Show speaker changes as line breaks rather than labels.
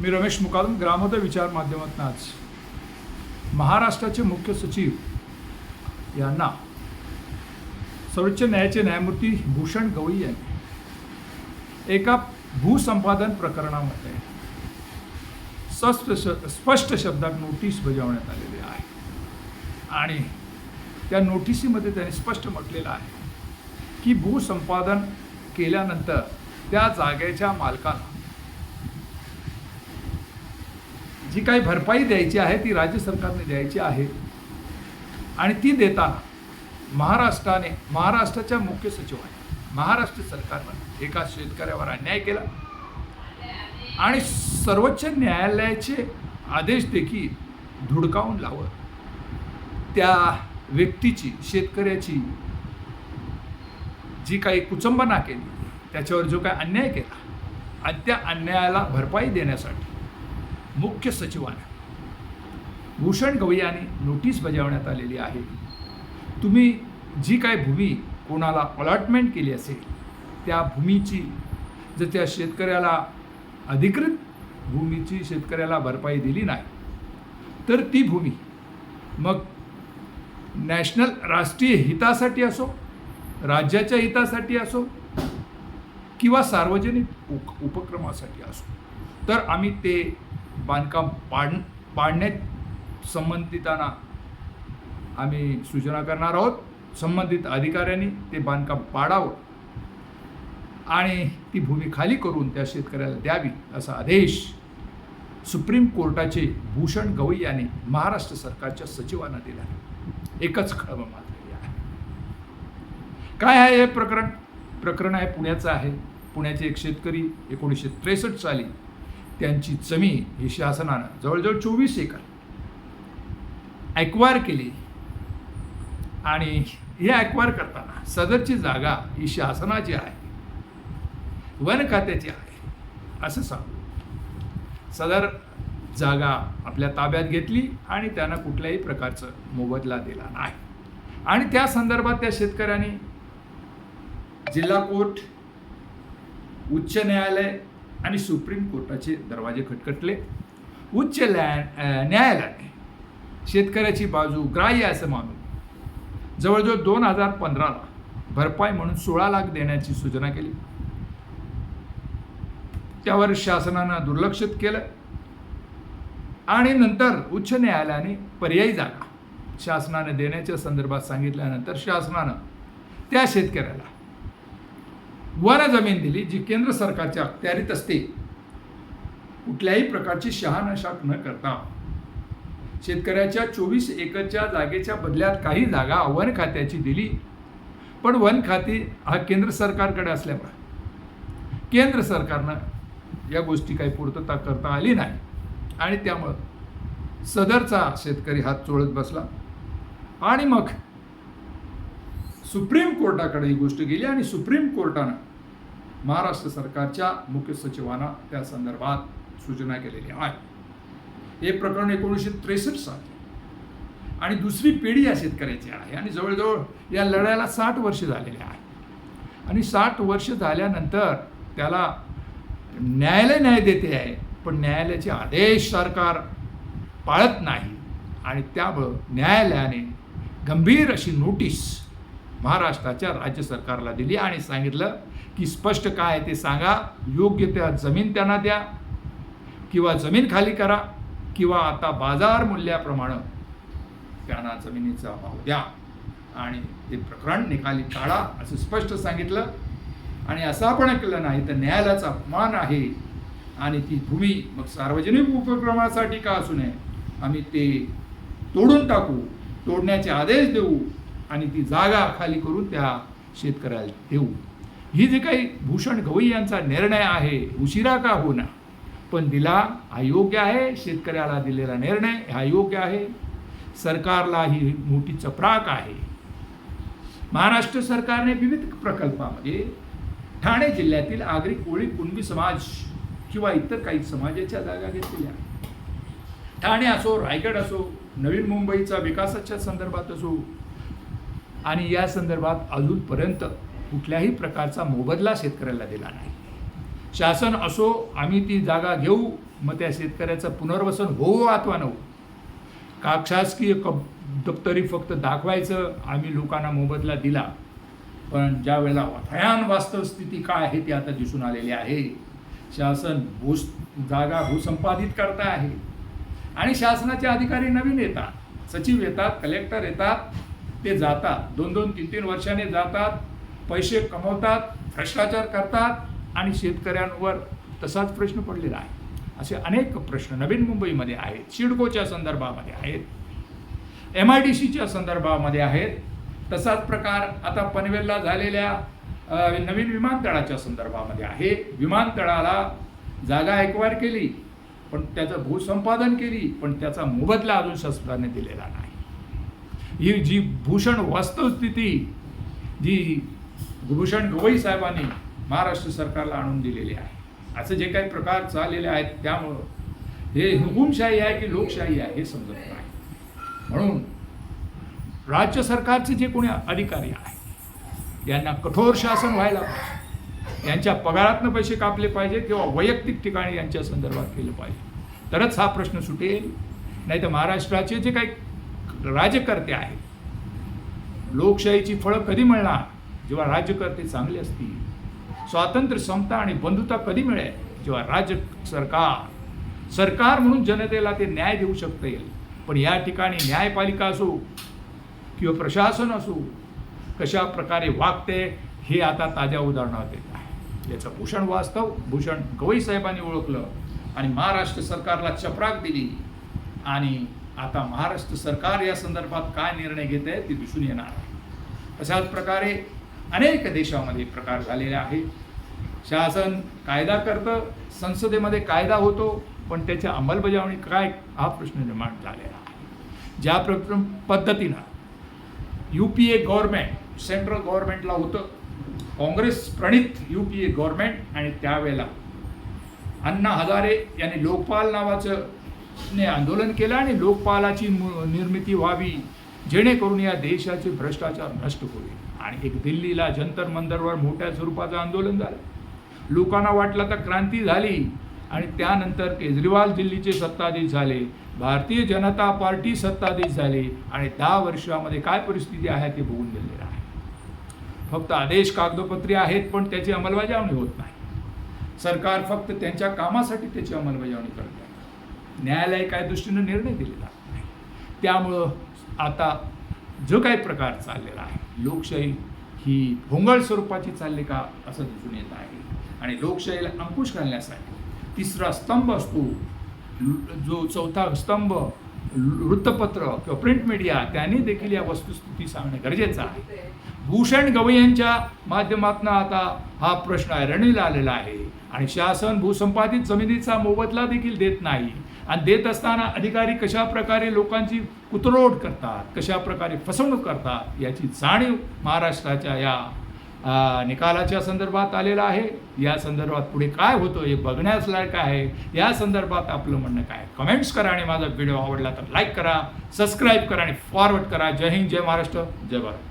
मी रमेश मुकादम ग्रामोदय विचार माध्यमातून आज महाराष्ट्राचे मुख्य सचिव यांना सर्वोच्च न्यायालयाचे न्यायमूर्ती भूषण गवई यांनी एका भूसंपादन प्रकरणामध्ये स्पष्ट स्पष्ट शब्दात नोटीस बजावण्यात आलेली आहे. आणि त्या नोटिसीमध्ये त्यांनी स्पष्ट म्हटलेलं आहे की भूसंपादन केल्यानंतर त्या जागेच्या मालकाला जी काही भरपाई द्यायची आहे ती राज्य सरकारने द्यायची आहे. आणि ती देताना महाराष्ट्राने महाराष्ट्राच्या मुख्य सचिवाने महाराष्ट्र सरकारनं एका शेतकऱ्यावर अन्याय केला. आणि सर्वोच्च न्यायालयाचे आदेश देखील धुडकावून लावत त्या व्यक्तीची शेतकऱ्याची जी काही कुचंबना केली त्याच्यावर जो काही अन्याय केला आणि त्या अन्यायाला भरपाई देण्यासाठी मुख्य सचिवांना. भूषण गवई यांनी नोटीस बजावण्यात आलेली आहे. तुम्ही जी काय भूमी कोणाला अलॉटमेंट केली असेल त्या भूमीची जर त्या शेतकऱ्याला अधिकृत भूमीची शेतकऱ्याला भरपाई दिली नाही तर ती भूमी मग नॅशनल राष्ट्रीय हितासाठी असो राज्याच्या हितासाठी असो किंवा सार्वजनिक उप उपक्रमासाठी असो तर आम्ही ते बांधकाम पाड पाडण्यात संबंधितांना आम्ही सूचना करणार आहोत. संबंधित अधिकाऱ्यांनी ते बांधकाम पाडावं आणि ती भूमी खाली करून त्या शेतकऱ्याला द्यावी असा आदेश सुप्रीम कोर्टाचे भूषण गवई यांनी महाराष्ट्र सरकारच्या सचिवांना दिला आहे. एकच खळबळ मात्र आहे. काय आहे हे प्रकरण? प्रकरण आहे पुण्याचं आहे. पुण्याचे एक शेतकरी एकोणीसशे त्रेसष्ट साली त्यांची जमीन ही शासनानं जवळजवळ चोवीस एकर ॲक्वायर केली. आणि हे ॲक्वायर करताना सदरची जागा ही शासनाची आहे. वन खात्याची आहे. असं सांगू. सदर जागा आपल्या ताब्यात घेतली आणि त्यांना कुठल्याही प्रकारचं मोबदला दिला नाही. आणि त्या संदर्भात त्या शेतकऱ्यांनी जिल्हा कोर्ट उच्च न्यायालय आणि सुप्रीम कोर्टाचे दरवाजे खटखटले. उच्च न्याय न्यायालयाने शेतकऱ्याची बाजू ग्राह्य असं मानून जवळजवळ दोन हजार पंधराला भरपाई म्हणून सोळा लाख देण्याची सूचना केली. त्यावर शासनानं दुर्लक्षित केलं. आणि नंतर उच्च न्यायालयाने पर्यायी जागा शासनाने देण्याच्या संदर्भात सांगितल्यानंतर शासनानं त्या शेतकऱ्याला वन जमीन दिली जी केंद्र सरकारच्या अखत्यारीत असते. कुठल्याही प्रकारची शहानशा न करता. शेतकऱ्याच्या चोवीस एकरच्या जागेच्या बदल्यात काही जागा वन खात्याची दिली. पण वन खाते हा केंद्र सरकारकडे असल्यामुळे. केंद्र सरकारनं या गोष्टी काही पूर्तता करता आली नाही. आणि त्यामुळं सदरचा शेतकरी हात चोळत बसला. आणि मग सुप्रीम कोर्टाकडे ही गोष्ट गेली आणि सुप्रीम कोर्टानं महाराष्ट्र सरकारच्या मुख्य सचिवांना त्या संदर्भात सूचना केलेली आहे. हे प्रकरण एकोणीसशे त्रेसष्ट साली आणि दुसरी पिढी या शेतकऱ्याची आहे. आणि जवळजवळ या लढ्याला साठ वर्ष झालेली आहे. आणि साठ वर्ष झाल्यानंतर त्याला न्यायालय न्याय देते आहे पण न्यायालयाचे आदेश सरकार पाळत नाही. आणि त्यामुळं न्यायालयाने गंभीर अशी नोटीस महाराष्ट्राच्या राज्य सरकारला दिली आणि सांगितलं की स्पष्ट काय आहे ते सांगा. योग्य त्या जमीन त्यांना द्या किंवा जमीन खाली करा किंवा आता बाजार मूल्याप्रमाणे त्यांना जमिनीचा भाव द्या. आणि ते प्रकरण निकाली काढा असं स्पष्ट सांगितलं. आणि असं आपण केलं नाही तर न्यायालयाचा अपमान आहे. आणि ती भूमी मग सार्वजनिक उपक्रमासाठी का असू नये? आम्ही ते तोडून टाकू तोडण्याचे आदेश देऊ आणि ती जागा खाली करून त्या शेतकऱ्याला देऊ. ही जे काही भूषण गवई यांचा निर्णय आहे उशिरा का होणार पण दिला हा योग्य आहे शेतकऱ्याला दिलेला निर्णय हा योग्य आहे. सरकारला ही मोठी चपराक आहे. महाराष्ट्र सरकारने विविध प्रकल्पामध्ये ठाणे जिल्ह्यातील आगरी कोळी कुणबी समाज किंवा इतर काही समाजाच्या जागा घेतलेल्या ठाणे असो रायगड असो नवीन मुंबईचा विकासाच्या संदर्भात असो आणि या संदर्भात अजूनपर्यंत कुठल्याही प्रकारचा मोबदला शेतकऱ्याला दिला नाही. शासन असो आम्ही ती जागा घेऊ मग त्या शेतकऱ्याचं पुनर्वसन होऊ अथवा न का शासकीय क दप्तरी फक्त दाखवायचं आम्ही लोकांना मोबदला दिला. पण ज्या वेळेला भयान वास्तव स्थिती काय आहे ती आता दिसून आलेली आहे. शासन भूस जागा भूसंपादित करता आहे. आणि शासनाचे अधिकारी नवीन येतात. सचिव येतात कलेक्टर येतात ते जातात. दोन दोन तीन तीन वर्षाने जातात. पैसे कमवतात भ्रष्टाचार करतात आणि शेतकऱ्यांवर तसाच प्रश्न पडलेला आहे. असे अनेक प्रश्न नवीन मुंबईमध्ये आहेत सिडकोच्या संदर्भामध्ये आहेत एम आय डी सीच्या संदर्भामध्ये आहेत. तसाच प्रकार आता पनवेलला झालेल्या नवीन विमानतळाच्या संदर्भामध्ये आहे. विमानतळाला जागा एक्वायर केली पण त्याचं भूसंपादन केली पण त्याचा मोबदला अजून शासनाने दिलेला नाही. ही जी भूषण वास्तवस्थिती जी भूभूषण गवई साहेबांनी महाराष्ट्र सरकारला आणून दिलेले आहे. असं जे काही प्रकार चाललेले आहेत त्यामुळं हे हुकुमशाही आहे की लोकशाही आहे हे समजत नाही. म्हणून राज्य सरकारचे जे कोणी अधिकारी आहेत यांना कठोर शासन व्हायला पाहिजे. यांच्या पगारातनं पैसे कापले पाहिजे किंवा वैयक्तिक ठिकाणी यांच्या संदर्भात केलं पाहिजे. तरच हा प्रश्न सुटेल. नाही तर महाराष्ट्राचे जे काही राज्यकर्ते आहेत लोकशाहीची फळं कधी मिळणार? जेव्हा राज्यकर्ते चांगले असतील स्वातंत्र्य समता आणि बंधुता कधी मिळेल? जेव्हा राज्य सरकार सरकार म्हणून जनतेला ते न्याय देऊ शकता येईल. पण या ठिकाणी न्यायपालिका असो किंवा प्रशासन असो कशा प्रकारे वागते हे आता ताज्या उदाहरणात येत आहे. याचं भूषण वास्तव भूषण गवई साहेबांनी ओळखलं आणि महाराष्ट्र सरकारला चपराक दिली. आणि आता महाराष्ट्र सरकार या संदर्भात काय निर्णय घेत आहे ते दिसून येणार आहे. अशाच प्रकारे अनेक देशामध्ये प्रकार झालेले आहेत. शासन कायदा करतं संसदेमध्ये कायदा होतो पण त्याच्या अंमलबजावणी काय हा प्रश्न निर्माण झालेला आहे. ज्या प्र पद्धतीनं U P A government central गव्हर्मेंटला होतं काँग्रेस प्रणित यू पी ए गव्हर्मेंट आणि त्यावेळेला अण्णा हजारे यांनी लोकपाल नावाचं ने आंदोलन केलं आणि लोकपालाची मु- निर्मिती व्हावी जेणेकरून या देशाचे भ्रष्टाचार नष्ट होईल. आणि एक दिल्लीला जंतर मंतरवर मोठ्या स्वरूपाचं आंदोलन झालं. लोकांना वाटलं तर क्रांती झाली. आणि त्यानंतर केजरीवाल दिल्लीचे सत्ताधीश झाले. भारतीय जनता पार्टी सत्ताधीश झाली. आणि दहा वर्षामध्ये काय परिस्थिती आहे ते बघून गेलेलं आहे फक्त आदेश कागदोपत्री आहेत पण त्याची अंमलबजावणी होत नाही. सरकार फक्त त्यांच्या कामासाठी त्याची अंमलबजावणी करत आहे. न्यायालय काय दृष्टीनं निर्णय दिलेला त्यामुळं आता जो काही प्रकार चाललेला आहे लोकशाही ही भोंगळ स्वरूपाची चालली का असं दिसून येत आहे. आणि लोकशाहीला अंकुश घालण्यासाठी तिसरा स्तंभ असतो जो चौथा स्तंभ वृत्तपत्र किंवा प्रिंट मीडिया त्यांनी देखील या वस्तुस्थिती सांगणं गरजेचं आहे. भूषण गवई यांच्या माध्यमातून आता हा प्रश्न ऐरणीला आलेला आहे. आणि शासन भूसंपादित जमिनीचा मोबदला देखील देत नाही. आणि देत असताना अधिकारी कशा प्रकारे लोकांची कुतरोड करतात कशा प्रकारे फसवणूक करतात याची जाणीव महाराष्ट्राच्या या निकालाच्या संदर्भात आलेला आहे. या संदर्भात पुढे काय होतं हे बघण्यास लायक आहे. या संदर्भात आपलं म्हणणं काय? कमेंट्स करा आणि माझा व्हिडिओ आवडला तर लाईक करा सबस्क्राईब करा आणि फॉरवर्ड करा. जय हिंद जय महाराष्ट्र जय भारत.